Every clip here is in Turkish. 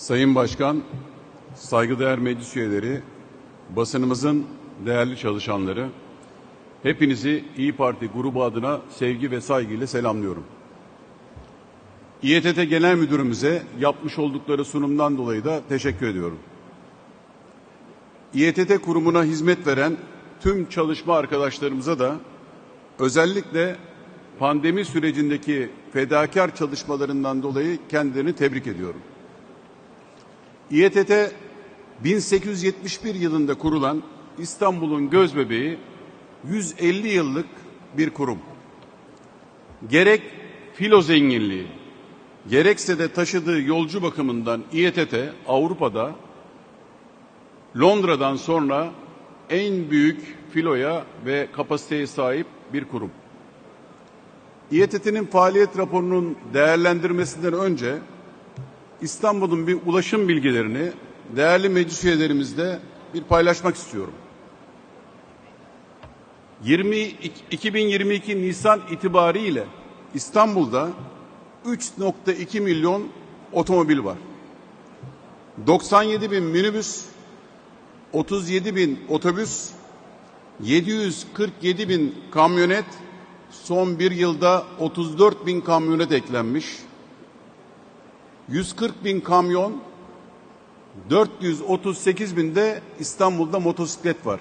Sayın Başkan, saygıdeğer meclis üyeleri, basınımızın değerli çalışanları, hepinizi İyi Parti grubu adına sevgi ve saygıyla selamlıyorum. İETT Genel Müdürümüze yapmış oldukları sunumdan dolayı da teşekkür ediyorum. İETT kurumuna hizmet veren tüm çalışma arkadaşlarımıza da özellikle pandemi sürecindeki fedakar çalışmalarından dolayı kendilerini tebrik ediyorum. İETT 1871 yılında kurulan İstanbul'un gözbebeği 150 yıllık bir kurum. Gerek filo zenginliği, gerekse de taşıdığı yolcu bakımından İETT Avrupa'da Londra'dan sonra en büyük filoya ve kapasiteye sahip bir kurum. İETT'nin faaliyet raporunun değerlendirmesinden önce İstanbul'un bir ulaşım bilgilerini değerli meclis üyelerimizle bir paylaşmak istiyorum. 20, 2022 Nisan itibariyle İstanbul'da 3.2 milyon otomobil var. 97 bin minibüs, 37 bin otobüs, 747 bin kamyonet, son bir yılda 34 bin kamyonet eklenmiş. 140 bin kamyon, 438 binde İstanbul'da motosiklet var.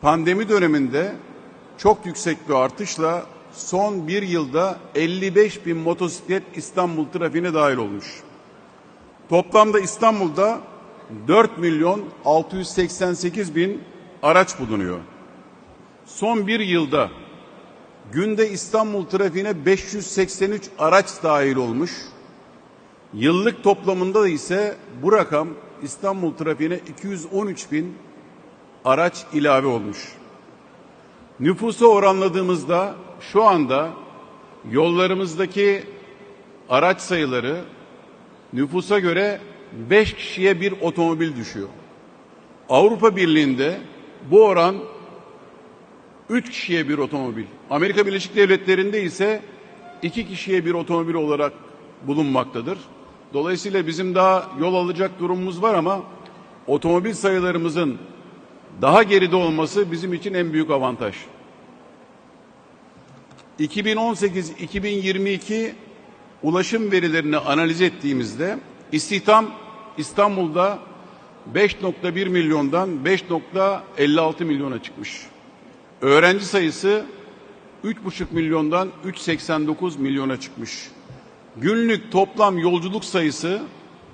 Pandemi döneminde çok yüksek bir artışla son bir yılda 55 bin motosiklet İstanbul trafiğine dahil olmuş. Toplamda İstanbul'da 4 milyon 688 bin araç bulunuyor. Son bir yılda günde İstanbul trafiğine 583 araç dahil olmuş. Yıllık toplamında da ise bu rakam İstanbul trafiğine 213 bin araç ilave olmuş. Nüfusa oranladığımızda şu anda yollarımızdaki araç sayıları nüfusa göre 5 kişiye bir otomobil düşüyor. Avrupa Birliği'nde bu oran 3 kişiye bir otomobil. Amerika Birleşik Devletleri'nde ise 2 kişiye bir otomobil olarak bulunmaktadır. Dolayısıyla bizim daha yol alacak durumumuz var ama otomobil sayılarımızın daha geride olması bizim için en büyük avantaj. 2018-2022 ulaşım verilerini analiz ettiğimizde istihdam İstanbul'da 5.1 milyondan 5.56 milyona çıkmış. Öğrenci sayısı 3,5 milyondan 3.89 milyona çıkmış. Günlük toplam yolculuk sayısı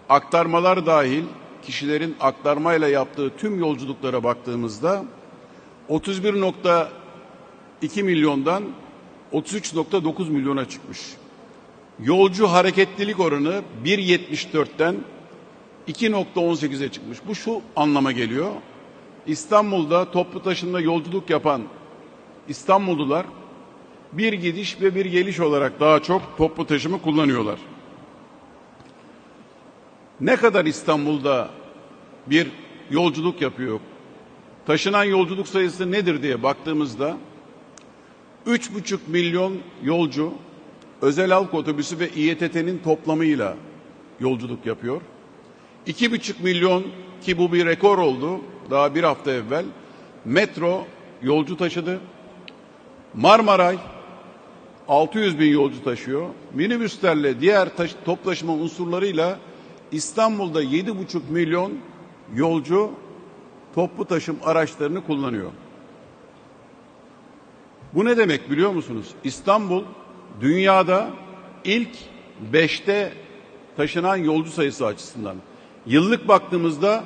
aktarmalar dahil kişilerin aktarmayla yaptığı tüm yolculuklara baktığımızda 31.2 milyondan 33.9 milyona çıkmış. Yolcu hareketlilik oranı 1.74'ten 2.18'e çıkmış. Bu şu anlama geliyor. İstanbul'da toplu taşımda yolculuk yapan İstanbullular bir gidiş ve bir geliş olarak daha çok toplu taşımı kullanıyorlar. Ne kadar İstanbul'da bir yolculuk yapıyor? Taşınan yolculuk sayısı nedir diye baktığımızda 3,5 milyon yolcu özel halk otobüsü ve İETT'nin toplamıyla yolculuk yapıyor. 2,5 milyon ki bu bir rekor oldu daha bir hafta evvel metro yolcu taşıdı. Marmaray 600 bin yolcu taşıyor. Minibüslerle diğer taş, top taşıma unsurlarıyla İstanbul'da 7,5 milyon yolcu toplu taşım araçlarını kullanıyor. Bu ne demek biliyor musunuz? İstanbul dünyada ilk beşte taşınan yolcu sayısı açısından. Yıllık baktığımızda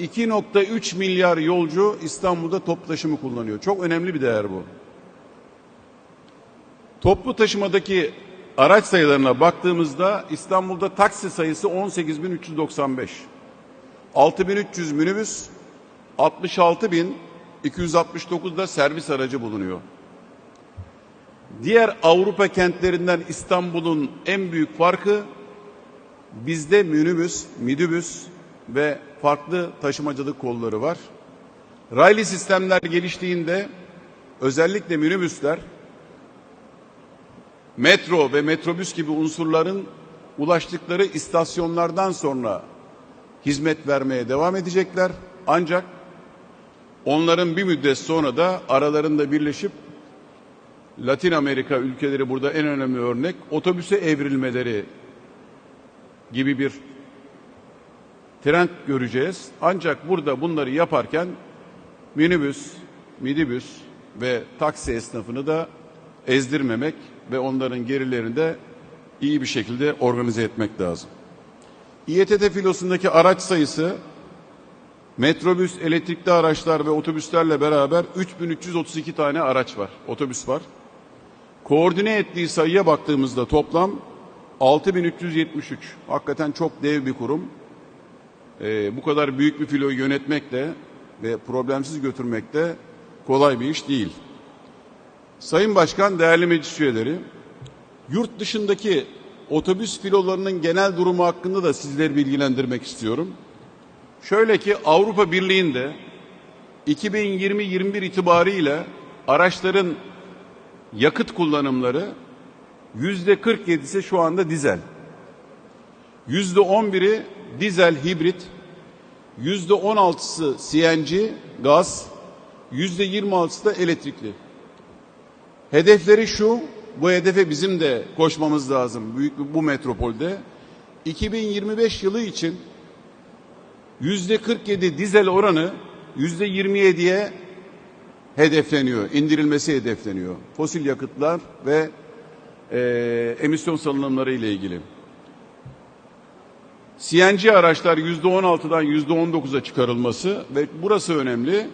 2.3 milyar yolcu İstanbul'da toplu taşımı kullanıyor. Çok önemli bir değer bu. Toplu taşımadaki araç sayılarına baktığımızda İstanbul'da taksi sayısı 18.395. 6.300 minibüs, 66.269'da servis aracı bulunuyor. Diğer Avrupa kentlerinden İstanbul'un en büyük farkı bizde minibüs, midibüs ve farklı taşımacılık kolları var. Raylı sistemler geliştiğinde özellikle minibüsler metro ve metrobüs gibi unsurların ulaştıkları istasyonlardan sonra hizmet vermeye devam edecekler. Ancak onların bir müddet sonra da aralarında birleşip Latin Amerika ülkeleri burada en önemli örnek otobüse evrilmeleri gibi bir trend göreceğiz. Ancak burada bunları yaparken minibüs, midibüs ve taksi esnafını da ezdirmemek ve onların gerilerini de iyi bir şekilde organize etmek lazım. İETT filosundaki araç sayısı metrobüs, elektrikli araçlar ve otobüslerle beraber 3332 tane araç var, otobüs var. Koordine ettiği sayıya baktığımızda toplam 6373. Hakikaten çok dev bir kurum. Ee, bu kadar büyük bir filoyu yönetmek de ve problemsiz götürmek de kolay bir iş değil. Sayın Başkan, değerli meclis üyeleri, yurt dışındaki otobüs filolarının genel durumu hakkında da sizleri bilgilendirmek istiyorum. Şöyle ki Avrupa Birliği'nde 2020-21 itibariyle araçların yakıt kullanımları yüzde 47'si şu anda dizel. Yüzde 11'i dizel hibrit, yüzde 16'sı CNG gaz, yüzde 26'sı da elektrikli. Hedefleri şu, bu hedefe bizim de koşmamız lazım büyük bu metropolde. 2025 yılı için yüzde 47 dizel oranı yüzde 27'ye hedefleniyor, indirilmesi hedefleniyor. Fosil yakıtlar ve e, emisyon salınımları ile ilgili. CNG araçlar yüzde 16'dan yüzde 19'a çıkarılması ve burası önemli.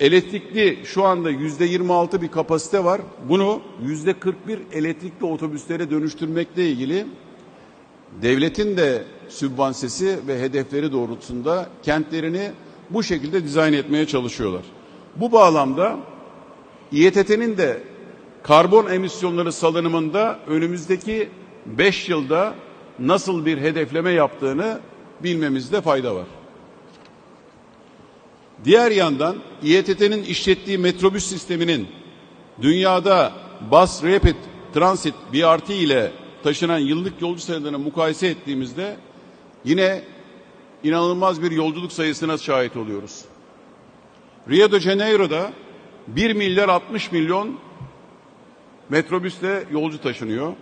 Elektrikli şu anda yüzde 26 bir kapasite var. Bunu yüzde 41 elektrikli otobüslere dönüştürmekle ilgili devletin de sübvansesi ve hedefleri doğrultusunda kentlerini bu şekilde dizayn etmeye çalışıyorlar. Bu bağlamda İETT'nin de karbon emisyonları salınımında önümüzdeki 5 yılda nasıl bir hedefleme yaptığını bilmemizde fayda var. Diğer yandan İETT'nin işlettiği metrobüs sisteminin dünyada Bus Rapid Transit BRT ile taşınan yıllık yolcu sayılarını mukayese ettiğimizde yine inanılmaz bir yolculuk sayısına şahit oluyoruz. Rio de Janeiro'da 1 milyar 60 milyon metrobüsle yolcu taşınıyor.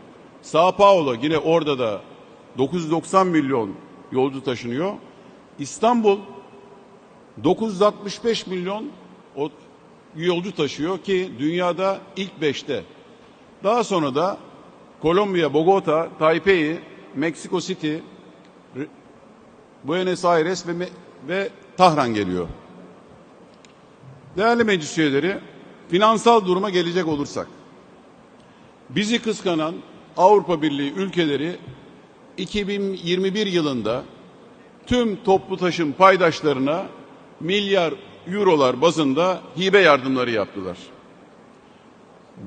Sao Paulo yine orada da 990 milyon yolcu taşınıyor. İstanbul 965 milyon yolcu taşıyor ki dünyada ilk beşte. Daha sonra da Kolombiya, Bogota, Taipei, Meksiko City, Buenos Aires ve, ve Tahran geliyor. Değerli meclis üyeleri, finansal duruma gelecek olursak, bizi kıskanan Avrupa Birliği ülkeleri 2021 yılında tüm toplu taşım paydaşlarına milyar eurolar bazında hibe yardımları yaptılar.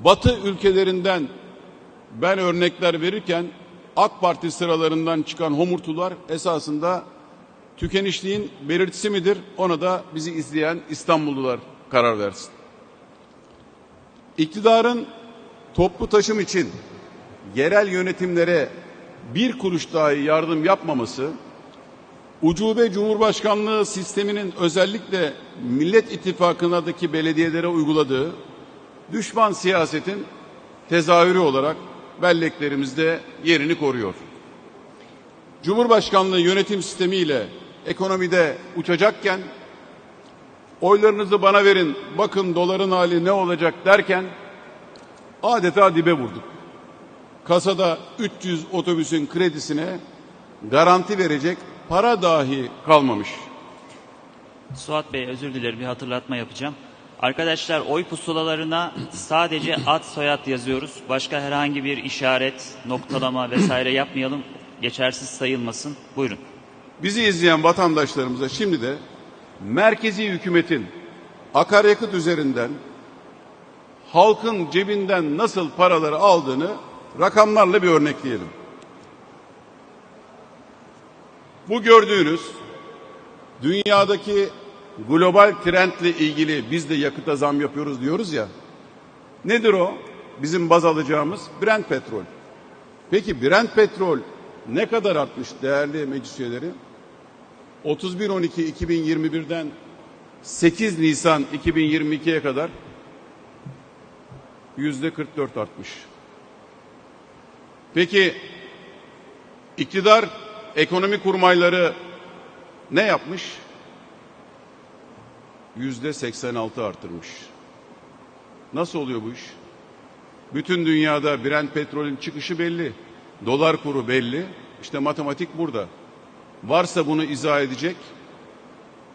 Batı ülkelerinden ben örnekler verirken AK Parti sıralarından çıkan homurtular esasında tükenişliğin belirtisi midir? Ona da bizi izleyen İstanbullular karar versin. İktidarın toplu taşım için yerel yönetimlere bir kuruş dahi yardım yapmaması, ucube cumhurbaşkanlığı sisteminin özellikle Millet İttifakı'ndaki belediyelere uyguladığı düşman siyasetin tezahürü olarak belleklerimizde yerini koruyor. Cumhurbaşkanlığı yönetim sistemiyle ekonomide uçacakken oylarınızı bana verin bakın doların hali ne olacak derken adeta dibe vurduk. Kasada 300 otobüsün kredisine garanti verecek para dahi kalmamış. Suat Bey özür dilerim bir hatırlatma yapacağım. Arkadaşlar oy pusulalarına sadece ad soyad yazıyoruz. Başka herhangi bir işaret, noktalama vesaire yapmayalım. Geçersiz sayılmasın. Buyurun. Bizi izleyen vatandaşlarımıza şimdi de merkezi hükümetin akaryakıt üzerinden halkın cebinden nasıl paraları aldığını rakamlarla bir örnekleyelim. Bu gördüğünüz dünyadaki global trendle ilgili biz de yakıta zam yapıyoruz diyoruz ya. Nedir o? Bizim baz alacağımız Brent petrol. Peki Brent petrol ne kadar artmış değerli meclis üyeleri? 31-12-2021'den 8 Nisan 2022'ye kadar yüzde 44 artmış. Peki iktidar ekonomi kurmayları ne yapmış? Yüzde 86 artırmış. Nasıl oluyor bu iş? Bütün dünyada Brent petrolün çıkışı belli. Dolar kuru belli. İşte matematik burada. Varsa bunu izah edecek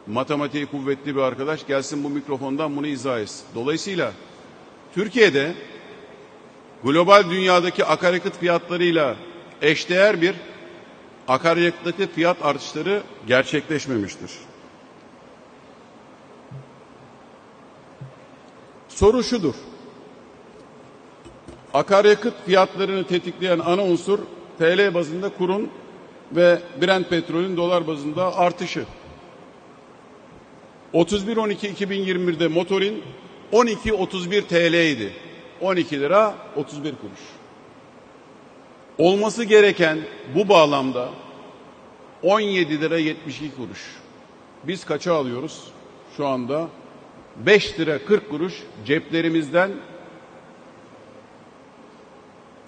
matematiği kuvvetli bir arkadaş gelsin bu mikrofondan bunu izah etsin. Dolayısıyla Türkiye'de global dünyadaki akaryakıt fiyatlarıyla eşdeğer bir akaryakıttaki fiyat artışları gerçekleşmemiştir. Soru şudur. Akaryakıt fiyatlarını tetikleyen ana unsur TL bazında kurun ve Brent petrolün dolar bazında artışı. 31-12-2021'de motorin 12.31 TL idi. 12 lira 31 kuruş. Olması gereken bu bağlamda 17 lira 72 kuruş. Biz kaça alıyoruz şu anda? 5 lira 40 kuruş ceplerimizden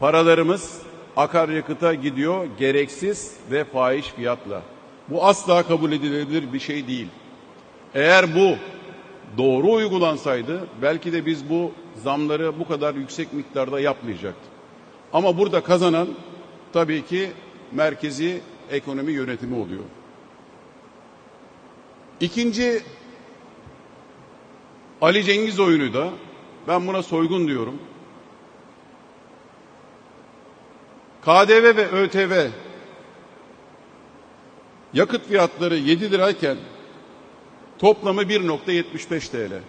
paralarımız akaryakıta gidiyor gereksiz ve fahiş fiyatla. Bu asla kabul edilebilir bir şey değil. Eğer bu doğru uygulansaydı belki de biz bu zamları bu kadar yüksek miktarda yapmayacaktık. Ama burada kazanan tabii ki merkezi ekonomi yönetimi oluyor. İkinci Ali Cengiz oyunu da ben buna soygun diyorum. KDV ve ÖTV yakıt fiyatları 7 lirayken toplamı 1.75 TL.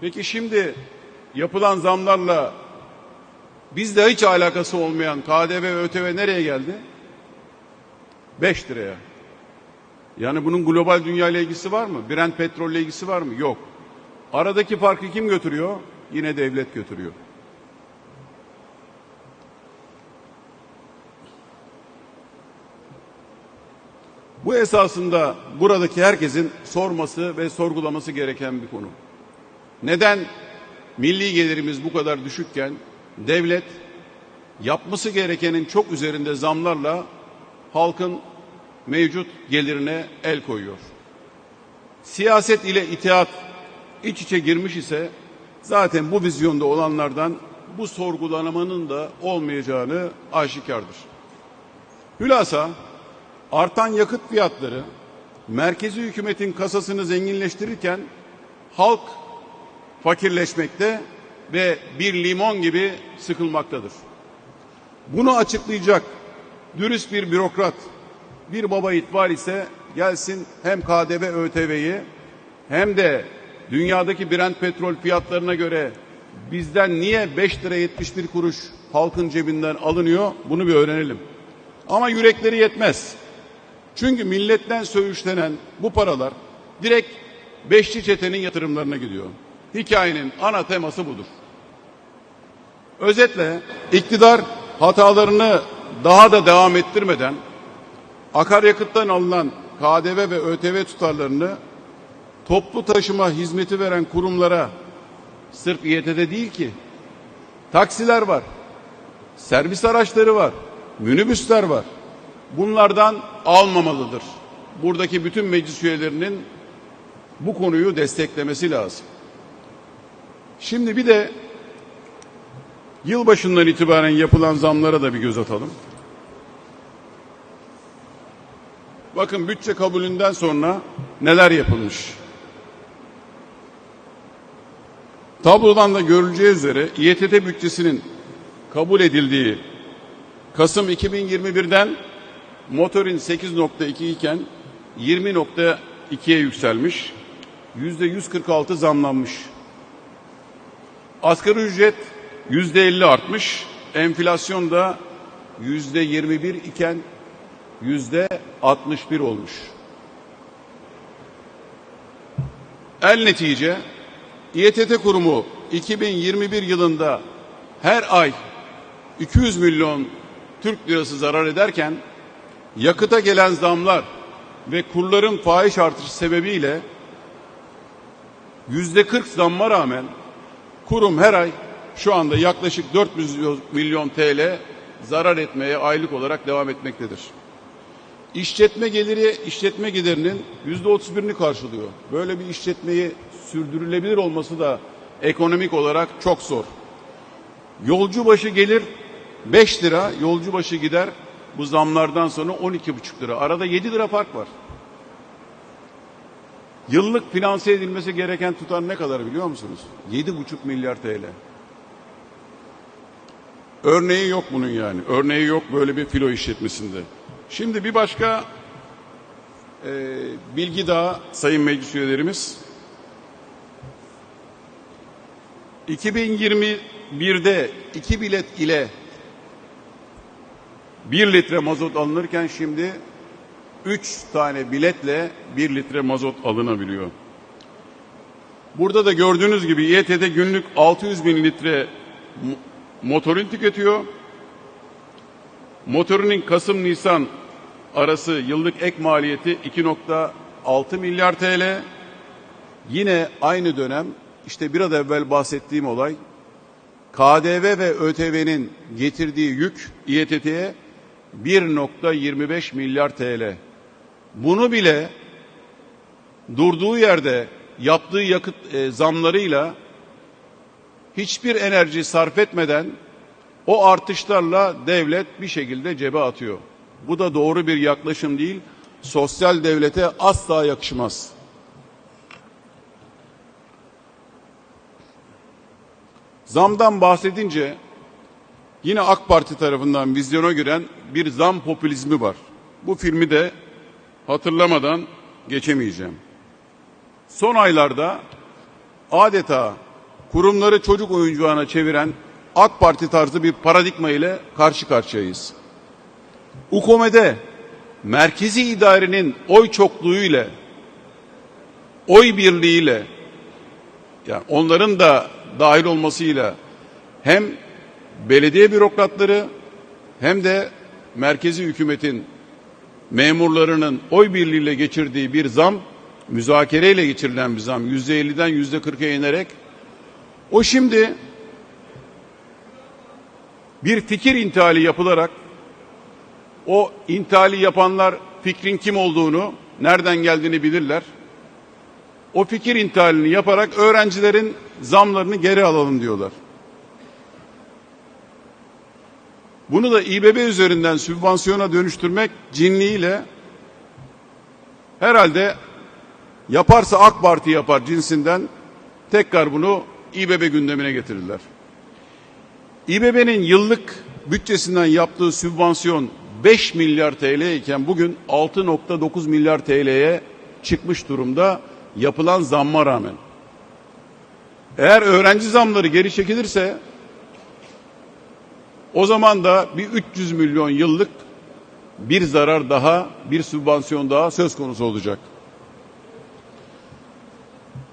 Peki şimdi yapılan zamlarla bizde hiç alakası olmayan KDV ve ÖTV nereye geldi? 5 liraya. Yani bunun global dünya ile ilgisi var mı? Brent petrol ile ilgisi var mı? Yok. Aradaki farkı kim götürüyor? Yine devlet götürüyor. Bu esasında buradaki herkesin sorması ve sorgulaması gereken bir konu. Neden milli gelirimiz bu kadar düşükken devlet yapması gerekenin çok üzerinde zamlarla halkın mevcut gelirine el koyuyor. Siyaset ile itaat iç içe girmiş ise zaten bu vizyonda olanlardan bu sorgulamanın da olmayacağını aşikardır. Hülasa artan yakıt fiyatları merkezi hükümetin kasasını zenginleştirirken halk fakirleşmekte ve bir limon gibi sıkılmaktadır. Bunu açıklayacak dürüst bir bürokrat, bir baba it ise gelsin hem KDV ÖTV'yi hem de dünyadaki Brent petrol fiyatlarına göre bizden niye 5 lira 71 kuruş halkın cebinden alınıyor bunu bir öğrenelim. Ama yürekleri yetmez. Çünkü milletten söğüşlenen bu paralar direkt beşli çetenin yatırımlarına gidiyor. Hikayenin ana teması budur. Özetle iktidar hatalarını daha da devam ettirmeden akaryakıttan alınan KDV ve ÖTV tutarlarını toplu taşıma hizmeti veren kurumlara sırf İETT değil ki taksiler var, servis araçları var, minibüsler var. Bunlardan almamalıdır. Buradaki bütün meclis üyelerinin bu konuyu desteklemesi lazım. Şimdi bir de yılbaşından itibaren yapılan zamlara da bir göz atalım. Bakın bütçe kabulünden sonra neler yapılmış. Tablodan da görüleceği üzere İETT bütçesinin kabul edildiği Kasım 2021'den motorin 8.2 iken 20.2'ye yükselmiş. Yüzde 146 zamlanmış. Asgari ücret yüzde 50 artmış. Enflasyon da yüzde 21 iken yüzde 61 olmuş. El netice İETT kurumu 2021 yılında her ay 200 milyon Türk lirası zarar ederken yakıta gelen zamlar ve kurların fahiş artışı sebebiyle yüzde 40 zamma rağmen kurum her ay şu anda yaklaşık 400 milyon TL zarar etmeye aylık olarak devam etmektedir. İşletme geliri işletme giderinin yüzde 31'ini karşılıyor. Böyle bir işletmeyi sürdürülebilir olması da ekonomik olarak çok zor. Yolcu başı gelir 5 lira, yolcu başı gider bu zamlardan sonra 12,5 lira. Arada 7 lira fark var. Yıllık finanse edilmesi gereken tutar ne kadar biliyor musunuz? 7,5 milyar TL. Örneği yok bunun yani. Örneği yok böyle bir filo işletmesinde. Şimdi bir başka e, bilgi daha sayın meclis üyelerimiz. 2021'de iki bilet ile 1 litre mazot alınırken şimdi 3 tane biletle 1 litre mazot alınabiliyor. Burada da gördüğünüz gibi İETT günlük 600 bin litre mo- motorin tüketiyor. Motorinin Kasım-Nisan arası yıllık ek maliyeti 2.6 milyar TL. Yine aynı dönem işte biraz evvel bahsettiğim olay KDV ve ÖTV'nin getirdiği yük İETT'ye 1.25 milyar TL. Bunu bile durduğu yerde yaptığı yakıt e, zamlarıyla hiçbir enerji sarf etmeden o artışlarla devlet bir şekilde cebe atıyor. Bu da doğru bir yaklaşım değil. Sosyal devlete asla yakışmaz. Zamdan bahsedince yine AK Parti tarafından vizyona giren bir zam popülizmi var. Bu filmi de hatırlamadan geçemeyeceğim. Son aylarda adeta kurumları çocuk oyuncağına çeviren AK Parti tarzı bir paradigma ile karşı karşıyayız. UKOME'de merkezi idarenin oy çokluğu ile oy birliğiyle yani onların da dahil olmasıyla hem belediye bürokratları hem de merkezi hükümetin memurlarının oy birliğiyle geçirdiği bir zam, müzakereyle geçirilen bir zam yüzde elliden yüzde kırka inerek o şimdi bir fikir intihali yapılarak o intihali yapanlar fikrin kim olduğunu, nereden geldiğini bilirler. O fikir intihalini yaparak öğrencilerin zamlarını geri alalım diyorlar. Bunu da İBB üzerinden sübvansiyona dönüştürmek cinliğiyle herhalde yaparsa AK Parti yapar cinsinden tekrar bunu İBB gündemine getirirler. İBB'nin yıllık bütçesinden yaptığı sübvansiyon 5 milyar TL iken bugün 6.9 milyar TL'ye çıkmış durumda yapılan zamma rağmen. Eğer öğrenci zamları geri çekilirse o zaman da bir 300 milyon yıllık bir zarar daha, bir sübvansiyon daha söz konusu olacak.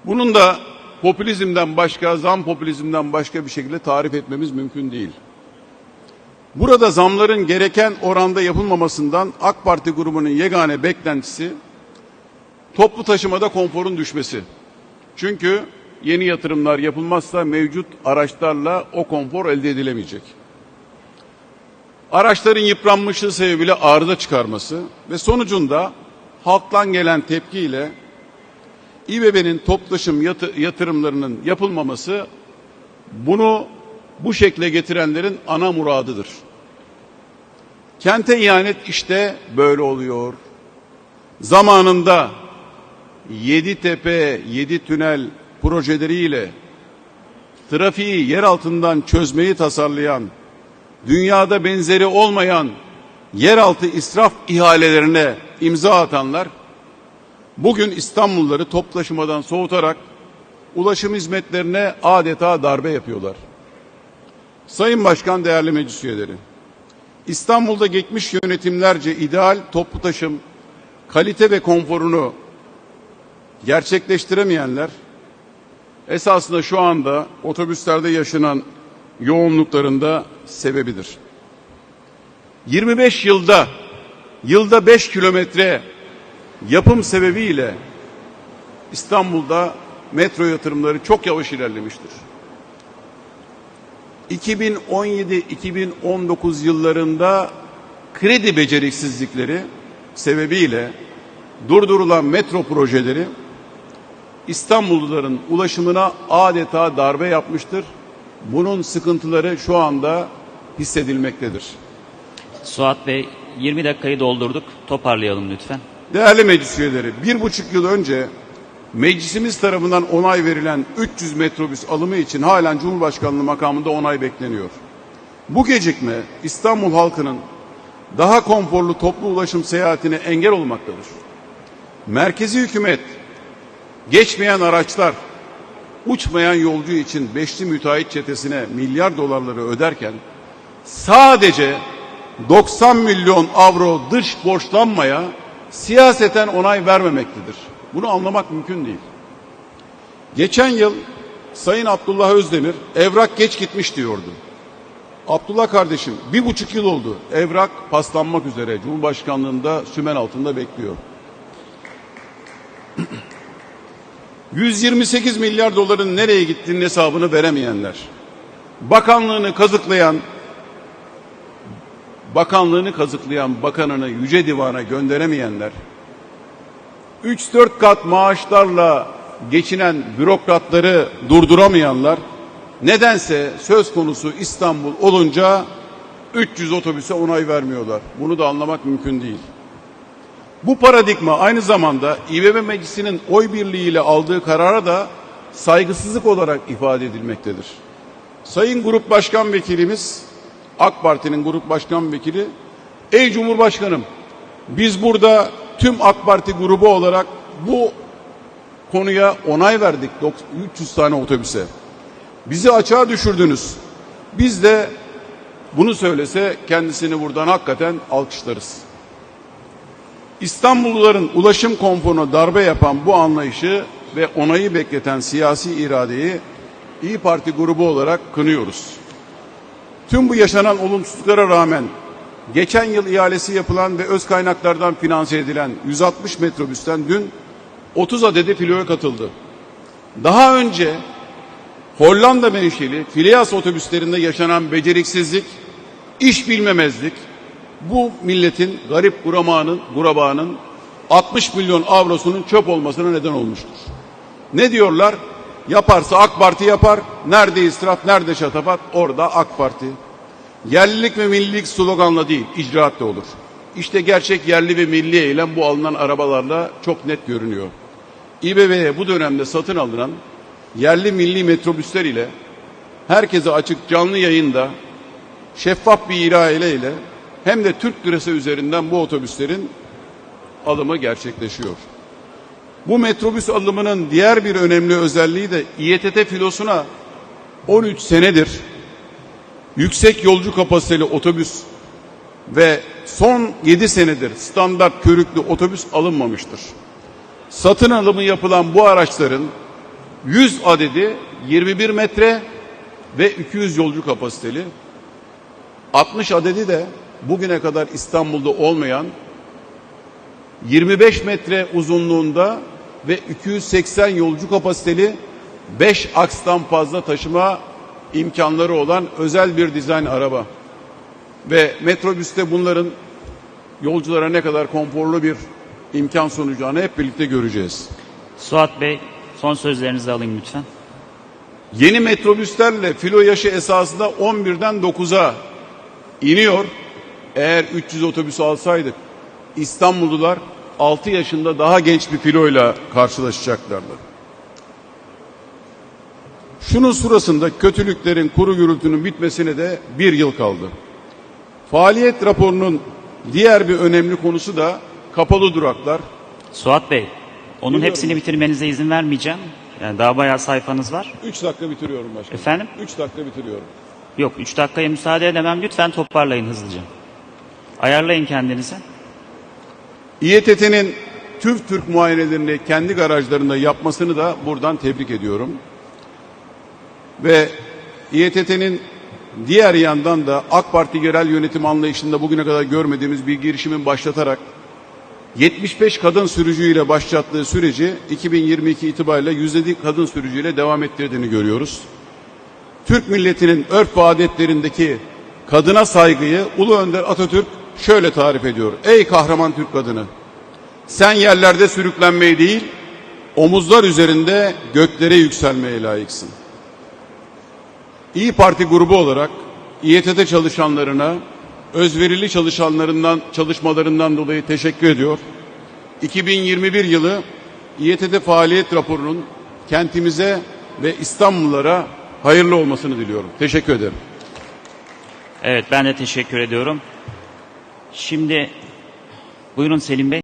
Bunun da popülizmden başka, zam popülizmden başka bir şekilde tarif etmemiz mümkün değil. Burada zamların gereken oranda yapılmamasından AK Parti grubunun yegane beklentisi toplu taşımada konforun düşmesi. Çünkü yeni yatırımlar yapılmazsa mevcut araçlarla o konfor elde edilemeyecek. Araçların yıpranmışlığı sebebiyle arıza çıkarması ve sonucunda halktan gelen tepkiyle İBB'nin yatı- yatırımlarının yapılmaması bunu bu şekle getirenlerin ana muradıdır. Kente ihanet işte böyle oluyor. Zamanında yedi tepe, yedi tünel projeleriyle trafiği yer altından çözmeyi tasarlayan, dünyada benzeri olmayan yeraltı israf ihalelerine imza atanlar bugün İstanbulları toplu taşımadan soğutarak ulaşım hizmetlerine adeta darbe yapıyorlar. Sayın Başkan, değerli meclis üyeleri, İstanbul'da geçmiş yönetimlerce ideal toplu taşım, kalite ve konforunu gerçekleştiremeyenler, esasında şu anda otobüslerde yaşanan yoğunluklarında sebebidir. 25 yılda yılda 5 kilometre yapım sebebiyle İstanbul'da metro yatırımları çok yavaş ilerlemiştir. 2017-2019 yıllarında kredi beceriksizlikleri sebebiyle durdurulan metro projeleri İstanbulluların ulaşımına adeta darbe yapmıştır. Bunun sıkıntıları şu anda hissedilmektedir. Suat Bey 20 dakikayı doldurduk. Toparlayalım lütfen. Değerli meclis üyeleri, bir buçuk yıl önce meclisimiz tarafından onay verilen 300 metrobüs alımı için halen Cumhurbaşkanlığı makamında onay bekleniyor. Bu gecikme İstanbul halkının daha konforlu toplu ulaşım seyahatine engel olmaktadır. Merkezi hükümet geçmeyen araçlar, uçmayan yolcu için beşli müteahhit çetesine milyar dolarları öderken sadece 90 milyon avro dış borçlanmaya siyaseten onay vermemektedir. Bunu anlamak mümkün değil. Geçen yıl Sayın Abdullah Özdemir evrak geç gitmiş diyordu. Abdullah kardeşim bir buçuk yıl oldu. Evrak paslanmak üzere Cumhurbaşkanlığında sümen altında bekliyor. 128 milyar doların nereye gittiğinin hesabını veremeyenler. Bakanlığını kazıklayan bakanlığını kazıklayan bakanını yüce divana gönderemeyenler, 3-4 kat maaşlarla geçinen bürokratları durduramayanlar, nedense söz konusu İstanbul olunca 300 otobüse onay vermiyorlar. Bunu da anlamak mümkün değil. Bu paradigma aynı zamanda İBB Meclisi'nin oy birliğiyle aldığı karara da saygısızlık olarak ifade edilmektedir. Sayın Grup Başkan Vekilimiz AK Parti'nin grup başkan vekili ey Cumhurbaşkanım biz burada tüm AK Parti grubu olarak bu konuya onay verdik 300 tane otobüse. Bizi açığa düşürdünüz. Biz de bunu söylese kendisini buradan hakikaten alkışlarız. İstanbulluların ulaşım konforuna darbe yapan bu anlayışı ve onayı bekleten siyasi iradeyi İyi Parti grubu olarak kınıyoruz. Tüm bu yaşanan olumsuzluklara rağmen geçen yıl ihalesi yapılan ve öz kaynaklardan finanse edilen 160 metrobüsten dün 30 adedi filoya katıldı. Daha önce Hollanda menşeli Filias otobüslerinde yaşanan beceriksizlik, iş bilmemezlik bu milletin garip gurabanın, gurabanın 60 milyon avrosunun çöp olmasına neden olmuştur. Ne diyorlar? Yaparsa AK Parti yapar. Nerede israf, nerede şatafat? Orada AK Parti. Yerlilik ve millilik sloganla değil, icraatla olur. İşte gerçek yerli ve milli eylem bu alınan arabalarla çok net görünüyor. İBB'ye bu dönemde satın alınan yerli milli metrobüsler ile herkese açık canlı yayında şeffaf bir irade ile hem de Türk lirası üzerinden bu otobüslerin alımı gerçekleşiyor. Bu metrobüs alımının diğer bir önemli özelliği de İETT filosuna 13 senedir yüksek yolcu kapasiteli otobüs ve son 7 senedir standart körüklü otobüs alınmamıştır. Satın alımı yapılan bu araçların 100 adedi 21 metre ve 200 yolcu kapasiteli. 60 adedi de bugüne kadar İstanbul'da olmayan 25 metre uzunluğunda ve 280 yolcu kapasiteli 5 akstan fazla taşıma imkanları olan özel bir dizayn araba. Ve metrobüste bunların yolculara ne kadar konforlu bir imkan sunacağını hep birlikte göreceğiz. Suat Bey son sözlerinizi alayım lütfen. Yeni metrobüslerle filo yaşı esasında 11'den 9'a iniyor. Eğer 300 otobüs alsaydık İstanbullular 6 yaşında daha genç bir filoyla karşılaşacaklardı. Şunun sırasında kötülüklerin, kuru gürültünün bitmesine de bir yıl kaldı. Faaliyet raporunun diğer bir önemli konusu da kapalı duraklar. Suat Bey onun Biliyorum. hepsini bitirmenize izin vermeyeceğim. Yani daha bayağı sayfanız var. 3 dakika bitiriyorum başkanım. Efendim? 3 dakika bitiriyorum. Yok 3 dakikaya müsaade edemem. Lütfen toparlayın hızlıca. Ayarlayın kendinizi. İETT'nin TÜV Türk muayenelerini kendi garajlarında yapmasını da buradan tebrik ediyorum. Ve İETT'nin diğer yandan da AK Parti yerel yönetim anlayışında bugüne kadar görmediğimiz bir girişimin başlatarak 75 kadın sürücüyle başlattığı süreci 2022 itibariyle yüzde kadın sürücüyle devam ettirdiğini görüyoruz. Türk milletinin örf ve adetlerindeki kadına saygıyı Ulu Önder Atatürk şöyle tarif ediyor. Ey kahraman Türk kadını! Sen yerlerde sürüklenmeyi değil, omuzlar üzerinde göklere yükselmeye layıksın. İyi Parti grubu olarak İETT çalışanlarına özverili çalışanlarından çalışmalarından dolayı teşekkür ediyor. 2021 yılı İETT faaliyet raporunun kentimize ve İstanbullulara hayırlı olmasını diliyorum. Teşekkür ederim. Evet ben de teşekkür ediyorum. Şimdi buyurun Selim Bey.